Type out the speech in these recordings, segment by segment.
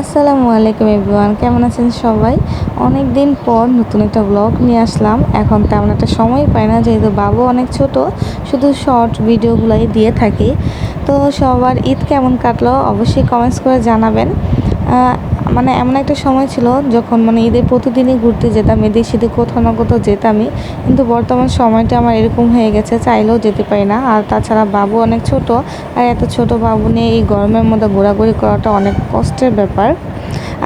আসসালামু আলাইকুম এভরিওয়ান, কেমন আছেন সবাই? অনেক দিন পর নতুন একটা ব্লগ নিয়ে আসলাম। এখন তেমন একটা সময় পাই না, যেহেতু বাবু অনেক ছোট, শুধু শর্ট ভিডিওগুলাই দিয়ে থাকি। তো সবার ঈদ কেমন কাটলো, অবশ্যই কমেন্টস করে জানাবেন। মানে এমন একটা সময় ছিল যখন মানে ঈদের প্রতিদিনই ঘুরতে যেতাম এদের শীতে কোথাও না কোথাও যেতামই। কিন্তু বর্তমান সময়টা আমার এরকম হয়ে গেছে, চাইলেও যেতে পারি না। আর তাছাড়া বাবু অনেক ছোট, আর এত ছোট বাবু নিয়ে এই গরমের মধ্যে ঘোরাঘুরি করাটা অনেক কষ্টের ব্যাপার।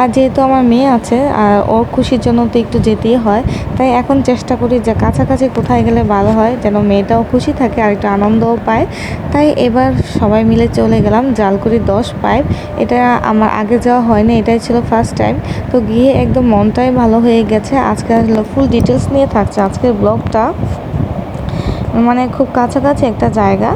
আর যেহেতু আমার মেয়ে আছে, আর ওর খুশির জন্য তো একটু যেতেই হয়, তাই এখন চেষ্টা করি যে কাছাকাছি কোথায় গেলে ভালো হয়, যেন মেয়েটাও খুশি থাকে আর একটু আনন্দও পায়। তাই এবার সবাই মিলে চলে গেলাম জালকুড়ি দশ পাইপ। এটা আমার আগে যাওয়া হয়নি, এটাই ছিল ফার্স্ট টাইম তো গিয়ে একদম মনটাই ভালো হয়ে গেছে। আজকে ফুল ডিটেলস নিয়ে থাকছে। আজকের ব্লগটা মানে খুব কাছাকাছি একটা জায়গা।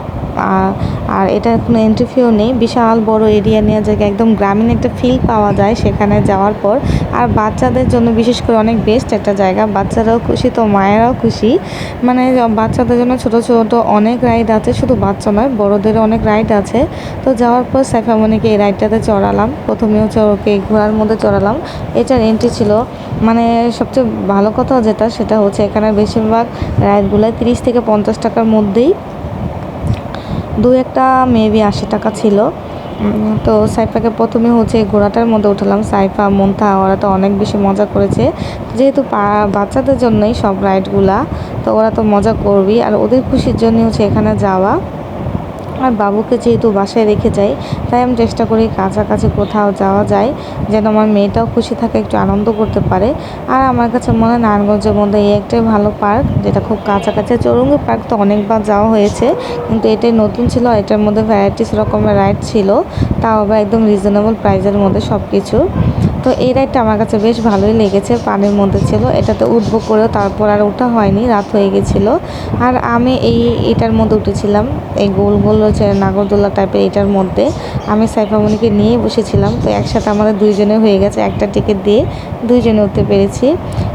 আর এটা কোনো এন্ট্রি ফিও নেই। বিশাল বড় এরিয়া নিয়ে জায়গা একদম গ্রামীণ একটা ফিল পাওয়া যায় সেখানে যাওয়ার পর। আর বাচ্চাদের জন্য বিশেষ করে অনেক বেস্ট একটা জায়গা। বাচ্চারাও খুশি তো, মায়েরাও খুশি। মানে বাচ্চাদের জন্য ছোট ছোট অনেক রাইড আছে। শুধু বাচ্চা নয় বড়দেরও অনেক রাইড আছে। তো যাওয়ার পর সাইফামনিকে এই রাইডটাতে চড়ালাম। প্রথমে হচ্ছে ওকে ঘোড়ার মধ্যে চড়ালাম। এটার এন্ট্রি ছিল। মানে সবচেয়ে ভালো কথা যেটা, সেটা হচ্ছে এখানে বেশিরভাগ রাইডগুলো তিরিশ থেকে পঞ্চাশ টাকার মধ্যেই দু একটা মেবি আশি টাকা ছিল। তো সাইফাকে প্রথমে হচ্ছে ঘোড়াটার মধ্যে উঠালাম। সাইফা মন্থা ওরা তো অনেক বেশি মজা করেছে। যেহেতু বাচ্চাদের জন্যই সব রাইডগুলা তো ওরা তো মজা করবি আর ওদের খুশির জন্য হচ্ছে এখানে যাওয়া। আর বাবুকে যেহেতু বাসায় রেখে যাই, তাই আমি চেষ্টা করি কাছাকাছি কোথাও যাওয়া যায়, যেন আমার মেয়েটাও খুশি থাকে, একটু আনন্দ করতে পারে। আর আমার কাছে মনে হয় নারায়ণগঞ্জের মধ্যে এই একটাই ভালো পার্ক, যেটা খুব কাছাকাছি। চৌরঙ্গি পার্ক তো অনেকবার যাওয়া হয়েছে, কিন্তু এটাই নতুন ছিল এটার মধ্যে ভ্যারাইটিস রকমের রাইড ছিল, তাও আবার একদম রিজনেবল প্রাইসের মধ্যে সব কিছু তো এই রাইডটা আমার কাছে বেশ ভালোই লেগেছে, পানির মধ্যে ছিল। এটাতে উঠবো করেও তারপর আর ওঠা হয়নি, রাত হয়ে গেছিল। আর আমি এই, এটার মধ্যে উঠেছিলাম, এই গোল গোল হচ্ছে নাগরদোলা টাইপের এটার মধ্যে। আমি সাইফামণিকে নিয়ে বসেছিলাম, তো একসাথে আমাদের দুইজনে হয়ে গেছে, একটা টিকিট দিয়ে দুইজনে উঠতে পেরেছি।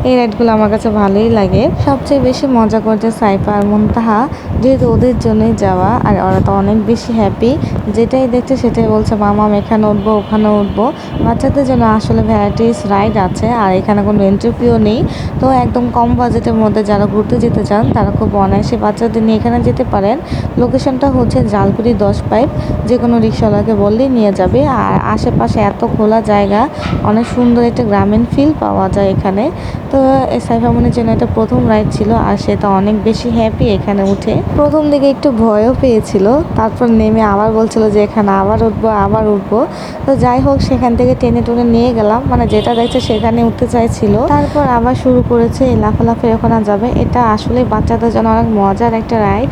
এই রাইডগুলো আমার কাছে ভালোই লাগে। সবচেয়ে বেশি মজা করছে সাইফা আর মুনতাহা, যেহেতু ওদের জন্যই যাওয়া আর ওরা তো অনেক বেশি হ্যাপি যেটাই দেখছে সেটাই বলছে, মামা এখানে উঠবো, ওখানে উঠবো। বাচ্চাদের জন্য আসলে ভ্যারাইটিস রাইড আছে আর এখানে কোনো এন্ট্রিফিও নেই। তো একদম কম বাজেটের মধ্যে যারা ঘুরতে যেতে চান, তারা খুব অনায়াসে বাচ্চাদের নিয়ে এখানে যেতে পারেন। লোকেশনটা হচ্ছে জালকুড়ি দশ পাইপ। যে কোনো রিক্সাওয়ালাকে বললেই নিয়ে যাবে। আর আশেপাশে এত খোলা জায়গা, অনেক সুন্দর একটা গ্রামীণ ফিল পাওয়া যায় এখানে। তো সাইফা মনে যেন এটা প্রথম রাইড ছিল আর সে তো অনেক বেশি হ্যাপি এখানে উঠে। প্রথম দিকে একটু ভয়ও পেয়েছিল, তারপর নেমে আবার বলছিল যে এখানে আবার উঠবো আবার উঠবো। তো যাই হোক, সেখান থেকে টেনে টুনে নিয়ে গেলাম মানে যেটা দেখছে সেখানে উঠতে চাইছিল। তারপর আবার শুরু করেছে লাফালাফি ওখানে যাবে। এটা আসলে বাচ্চাদের জন্য অনেক মজার একটা রাইড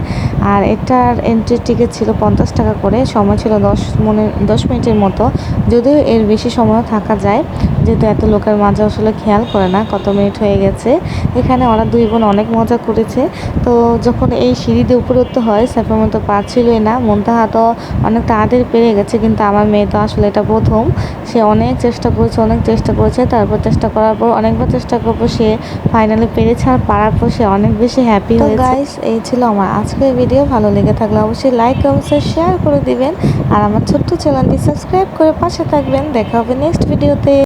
আর এটার এন্ট্রি টিকিট ছিল পঞ্চাশ টাকা করে সময় ছিল দশ মনে দশ মিনিটের মতো। যদিও এর বেশি সময়ও থাকা যায় যেহেতু এত লোকের মাঝে আসলে খেয়াল করে না কত মিনিট হয়ে গেছে। এখানে ওরা দুই বোন অনেক মজা করেছে। তো যখন এই সিঁড়ি দিয়ে উপরে উঠতে হয় সাইফার মতো পারছিলই না। মন্তাহা তো অনেক তাড়াতাড়ি পেরে গেছে কিন্তু আমার মেয়ে তো আসলে এটা প্রথম। সে অনেক চেষ্টা করেছে অনেক চেষ্টা করেছে। তারপর চেষ্টা করার পর অনেকবার চেষ্টা করব সে ফাইনালি পেরেছে। আর পারার পর সে অনেক বেশি হ্যাপি হয়েছে। গাইস এই ছিল আমার আজকের ভিডিও ভালো লেগে থাকলে অবশ্যই লাইক কমেন্টস শেয়ার করে দিবেন। আর আমার ছোট্ট চ্যানেলটি সাবস্ক্রাইব করে পাশে থাকবেন। দেখা হবে নেক্সট ভিডিওতে